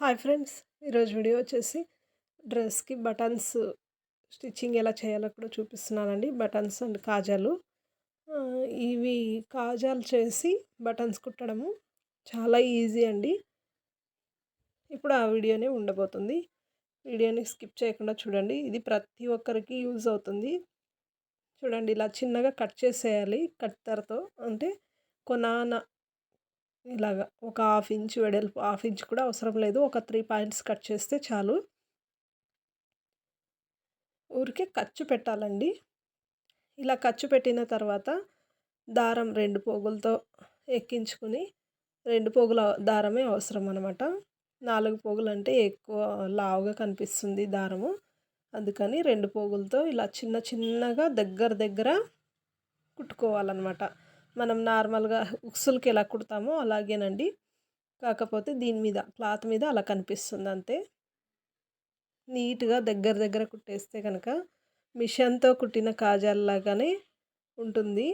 Hi friends! ఈరోజు video వచ్చేసి డ్రెస్కి బటన్స్ స్టిచ్చింగ్ ఎలా చేయాలో కూడా చూపిస్తున్నానండి. బటన్స్ అండ్ కాజాలు. ఇవి కాజాలు చేసి బటన్స్ కుట్టడము చాలా ఈజీ అండి. ఇప్పుడు ఆ వీడియోనే ఉండబోతుంది. వీడియోని స్కిప్ చేయకుండా చూడండి. ఇది ప్రతి ఒక్కరికి యూజ్ అవుతుంది. చూడండి ఇలా చిన్నగా కట్ చేసేయాలి కట్టర్తో అంటే కొనాన ఇలాగా ఒక హాఫ్ ఇంచ్ వెడల్పు హాఫ్ ఇంచ్ కూడా అవసరం లేదు. ఒక త్రీ పాయింట్స్ కట్ చేస్తే చాలు. ఊరికే ఖర్చు పెట్టాలండి. ఇలా ఖర్చు పెట్టిన తర్వాత దారం రెండు పోగులతో ఎక్కించుకుని రెండు పోగుల దారమే అవసరం అనమాట నాలుగు పోగులు అంటే ఎక్కువ లావుగా కనిపిస్తుంది దారము. అందుకని రెండు పోగులతో ఇలా చిన్న చిన్నగా దగ్గర దగ్గర కుట్టుకోవాలన్నమాట. మనం నార్మల్గా ఉక్సులకి ఎలా కుడతామో అలాగేనండి. కాకపోతే దీని మీద క్లాత్ మీద అలా కనిపిస్తుంది అంతే. నీట్గా దగ్గర దగ్గర కుట్టేస్తే కనుక మిషన్తో కుట్టిన కాజాల్లాగానే ఉంటుంది.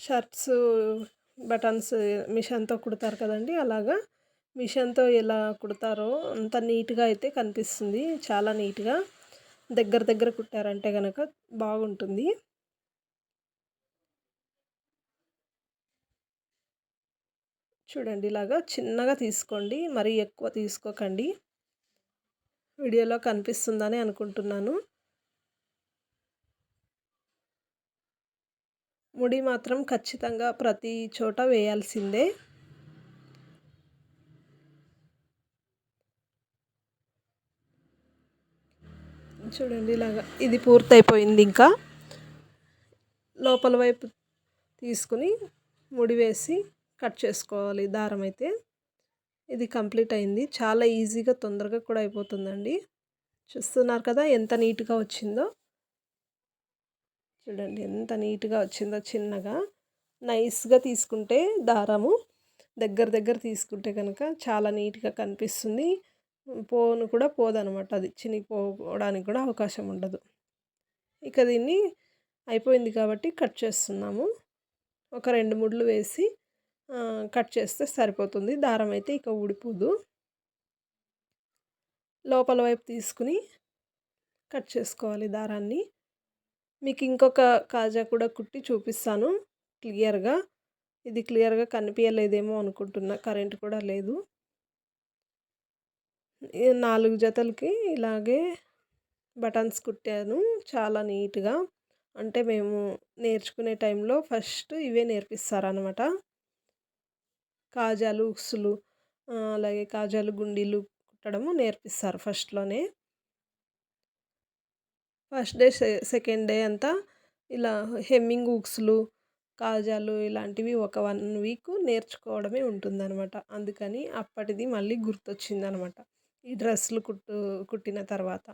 షర్ట్స్ బటన్స్ మిషన్తో కుడతారు కదండి అలాగా మిషన్తో ఎలా కుడతారో అంత నీట్గా అయితే కనిపిస్తుంది. చాలా నీట్గా దగ్గర దగ్గర కుట్టారంటే కనుక బాగుంటుంది. చూడండి ఇలాగా చిన్నగా తీసుకోండి మరీ ఎక్కువ తీసుకోకండి. వీడియోలో కనిపిస్తుందని అనుకుంటున్నాను. ముడి మాత్రం ఖచ్చితంగా ప్రతి చోట వేయాల్సిందే. చూడండి ఇలాగా ఇది పూర్తయిపోయింది ఇంకా. లోపల వైపు తీసుకుని ముడి వేసి కట్ చేసుకోవాలి దారం అయితే. ఇది కంప్లీట్ అయింది. చాలా ఈజీగా తొందరగా కూడా అయిపోతుందండి. చూస్తున్నారు కదా ఎంత నీట్గా వచ్చిందో. చూడండి ఎంత నీట్గా వచ్చిందో చిన్నగా. నైస్గా తీసుకుంటే దారము దగ్గర దగ్గర తీసుకుంటే కనుక చాలా నీట్గా కనిపిస్తుంది. పోను కూడా పోదనమాట అది. చినిగిపోవడానికి కూడా అవకాశం ఉండదు. ఇక దీన్ని అయిపోయింది కాబట్టి కట్ చేస్తున్నాము. ఒక రెండు ముడ్లు వేసి కట్ చేస్తే సరిపోతుంది. దారం అయితే ఇక ఊడిపోదు. లోపల వైపు తీసుకుని కట్ చేసుకోవాలి దారాన్ని. మీకు ఇంకొక కాజా కూడా కుట్టి చూపిస్తాను క్లియర్గా. ఇది క్లియర్గా కనిపించలేదేమో అనుకుంటున్నా. కరెంట్ కూడా లేదు. నాలుగు జతలకి ఇలాగే బటన్స్ కుట్టాను చాలా నీట్గా. అంటే మేము నేర్చుకునే టైంలో ఫస్ట్ ఇవే నేర్పిస్తారనమాట కాజాలు ఉక్సులు అలాగే కాజాలు గుండీలు కుట్టడము నేర్పిస్తారు ఫస్ట్లోనే. ఫస్ట్ డే సెకండ్ డే అంతా ఇలా హెమ్మింగ్ ఉక్సులు కాజాలు ఇలాంటివి ఒక వన్ వీక్ నేర్చుకోవడమే ఉంటుందన్నమాట అందుకని అప్పటిది మళ్ళీ గుర్తొచ్చిందనమాట. ఈ డ్రెస్సులు కుట్టు కుట్టిన తర్వాత.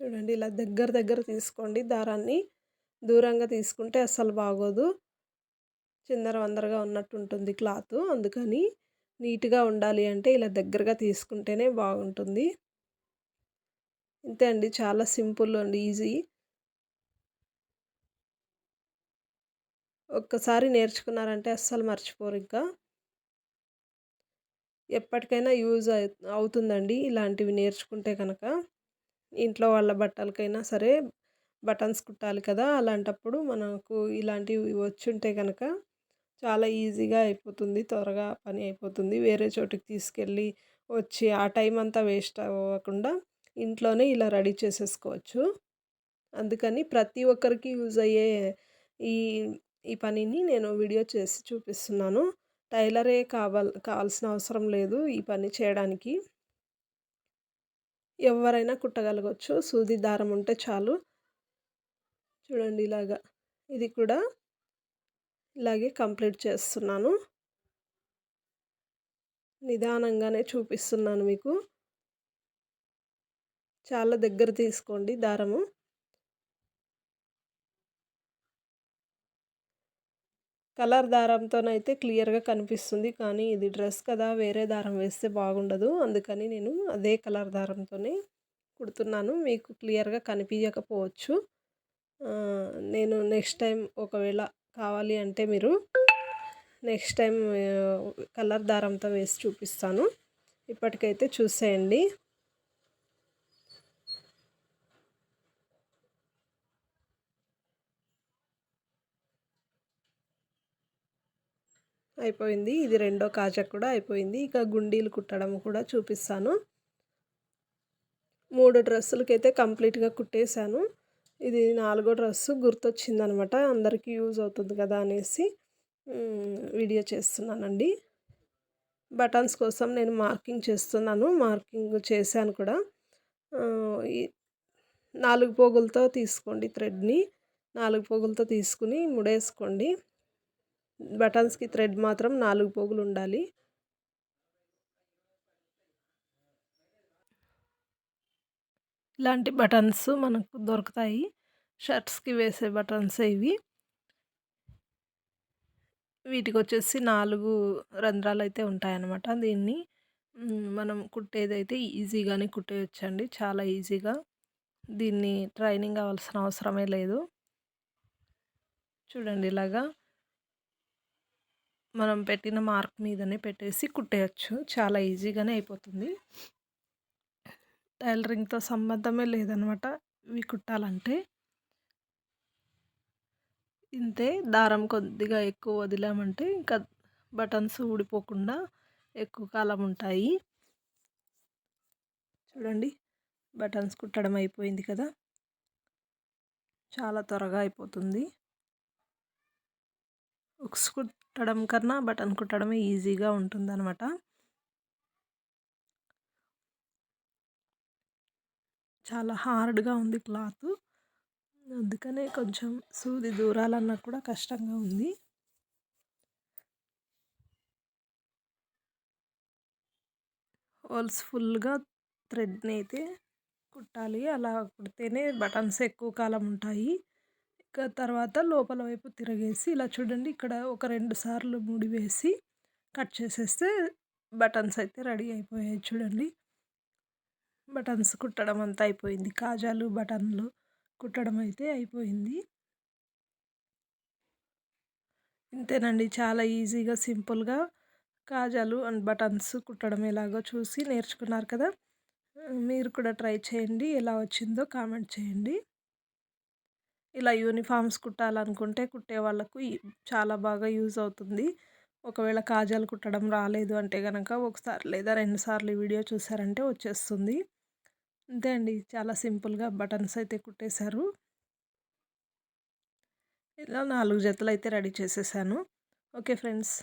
చూడండి ఇలా దగ్గర దగ్గర తీసుకోండి దారాన్ని. దూరంగా తీసుకుంటే అస్సలు బాగోదు. చిందర వందరగా ఉన్నట్టు ఉంటుంది క్లాత్. అందుకని నీట్గా ఉండాలి అంటే ఇలా దగ్గరగా తీసుకుంటేనే బాగుంటుంది. ఇంతే అండి. చాలా సింపుల్ అండి ఈజీ. ఒక్కసారి నేర్చుకున్నారంటే అస్సలు మర్చిపోరు ఇంకా. ఎప్పటికైనా యూజ్ అవుతుందండి ఇలాంటివి నేర్చుకుంటే కనుక ఇంట్లో వాళ్ళ బట్టలకైనా సరే బటన్స్ కుట్టాలి కదా! అలాంటప్పుడు మనకు ఇలాంటివి వచ్చుంటే కనుక చాలా ఈజీగా అయిపోతుంది. త్వరగా పని అయిపోతుంది. వేరే చోటుకి తీసుకెళ్ళి వచ్చి ఆ టైం అంతా వేస్ట్ అవ్వకుండా ఇంట్లోనే ఇలా రెడీ చేసేసుకోవచ్చు. అందుకని ప్రతి ఒక్కరికి యూజ్ అయ్యే ఈ ఈ పనిని నేను వీడియో చేసి చూపిస్తున్నాను. టైలరే కావాల్ కావాల్సిన అవసరం లేదు ఈ పని చేయడానికి. ఎవరైనా కుట్టగలగవచ్చు సూది దారం ఉంటే చాలు. చూడండి ఇలాగా. ఇది కూడా ఇలాగే కంప్లీట్ చేస్తున్నాను. నిదానంగానే చూపిస్తున్నాను మీకు. చాలా దగ్గర తీసుకోండి దారము. కలర్ దారంతోనైతే క్లియర్గా కనిపిస్తుంది కానీ ఇది డ్రెస్ కదా వేరే దారం వేస్తే బాగుండదు. అందుకని నేను అదే కలర్ దారంతోనే కుడుతున్నాను. మీకు క్లియర్గా కనిపించకపోవచ్చు నేను నెక్స్ట్ టైం ఒకవేళ కావాలి అంటే మీరు నెక్స్ట్ టైం కలర్ దారంతో వేసి చూపిస్తాను. ఇప్పటికైతే చూసేయండి. అయిపోయింది. ఇది రెండో కాజా కూడా అయిపోయింది. ఇక గుండీలు కుట్టడం కూడా చూపిస్తాను. మూడు డ్రెస్సులకైతే కంప్లీట్గా కుట్టేశాను. ఇది నాలుగో డ్రెస్సు గుర్తొచ్చిందనమాట. అందరికీ యూజ్ అవుతుంది కదా అనేసి వీడియో చేస్తున్నానండి. బటన్స్ కోసం నేను మార్కింగ్ చేస్తున్నాను. మార్కింగ్ చేశాను కూడా. నాలుగు పోగులతో తీసుకోండి థ్రెడ్ని. నాలుగు పోగులతో తీసుకుని ముడేసుకోండి. బటన్స్కి థ్రెడ్ మాత్రం నాలుగు పోగులు ఉండాలి. ఇలాంటి బటన్స్ మనకు దొరుకుతాయి. షర్ట్స్కి వేసే బటన్స్ ఇవి. వీటికి వచ్చేసి నాలుగు రంధ్రాలు అయితే ఉంటాయన్నమాట దీన్ని. మనం కుట్టేదైతే ఈజీగానే కుట్టేయచ్చండి. చాలా ఈజీగా. దీన్ని ట్రైనింగ్ అవ్వాల్సిన అవసరమే లేదు. చూడండి ఇలాగా. మనం పెట్టిన మార్క్ మీదనే పెట్టేసి కుట్టేయచ్చు. చాలా ఈజీగానే అయిపోతుంది. టైలరింగ్తో సంబంధమే లేదనమాట. ఇవి కుట్టాలంటే. ఇంతే దారం కొద్దిగా ఎక్కువ వదిలామంటే ఇంకా బటన్స్ ఊడిపోకుండా ఎక్కువ కాలం ఉంటాయి. చూడండి బటన్స్ కుట్టడం అయిపోయింది కదా. చాలా త్వరగా అయిపోతుంది. ఉక్స్ కుట్టడం కన్నా బటన్ కుట్టడమే ఈజీగా ఉంటుంది చాలా హార్డ్గా ఉంది క్లాత్. అందుకనే కొంచెం సూది దూరాలన్నా కూడా కష్టంగా ఉంది. హోల్స్ ఫుల్గా థ్రెడ్ని అయితే కుట్టాలి. అలా కుడితేనే బటన్స్ ఎక్కువ కాలం ఉంటాయి. ఇక తర్వాత లోపల వైపు తిరగేసి ఇలా చూడండి ఇక్కడ ఒక రెండు సార్లు ముడి వేసి కట్ చేసేస్తే బటన్స్ అయితే రెడీ అయిపోయాయి చూడండి. బటన్స్ కుట్టడం అంతా అయిపోయింది. కాజాలు బటన్లు కుట్టడం అయితే అయిపోయింది. ఇంతేనండి. చాలా ఈజీగా సింపుల్గా కాజాలు అండ్ బటన్స్ కుట్టడం ఎలాగో చూసి నేర్చుకున్నారు కదా! మీరు కూడా ట్రై చేయండి. ఎలా వచ్చిందో కామెంట్ చేయండి. ఇలా యూనిఫామ్స్ కుట్టాలనుకుంటే కుట్టే వాళ్ళకు చాలా బాగా యూజ్ అవుతుంది. ఒకవేళ కాజాలు కుట్టడం రాలేదు అంటే కనుక ఒకసారి లేదా రెండుసార్లు వీడియో చూసారంటే వచ్చేస్తుంది. అంతే అండి. చాలా సింపుల్గా బటన్స్ అయితే కుట్టేశారు. ఇలా నాలుగు జతలు అయితే రెడీ చేసేసాను. Okay friends.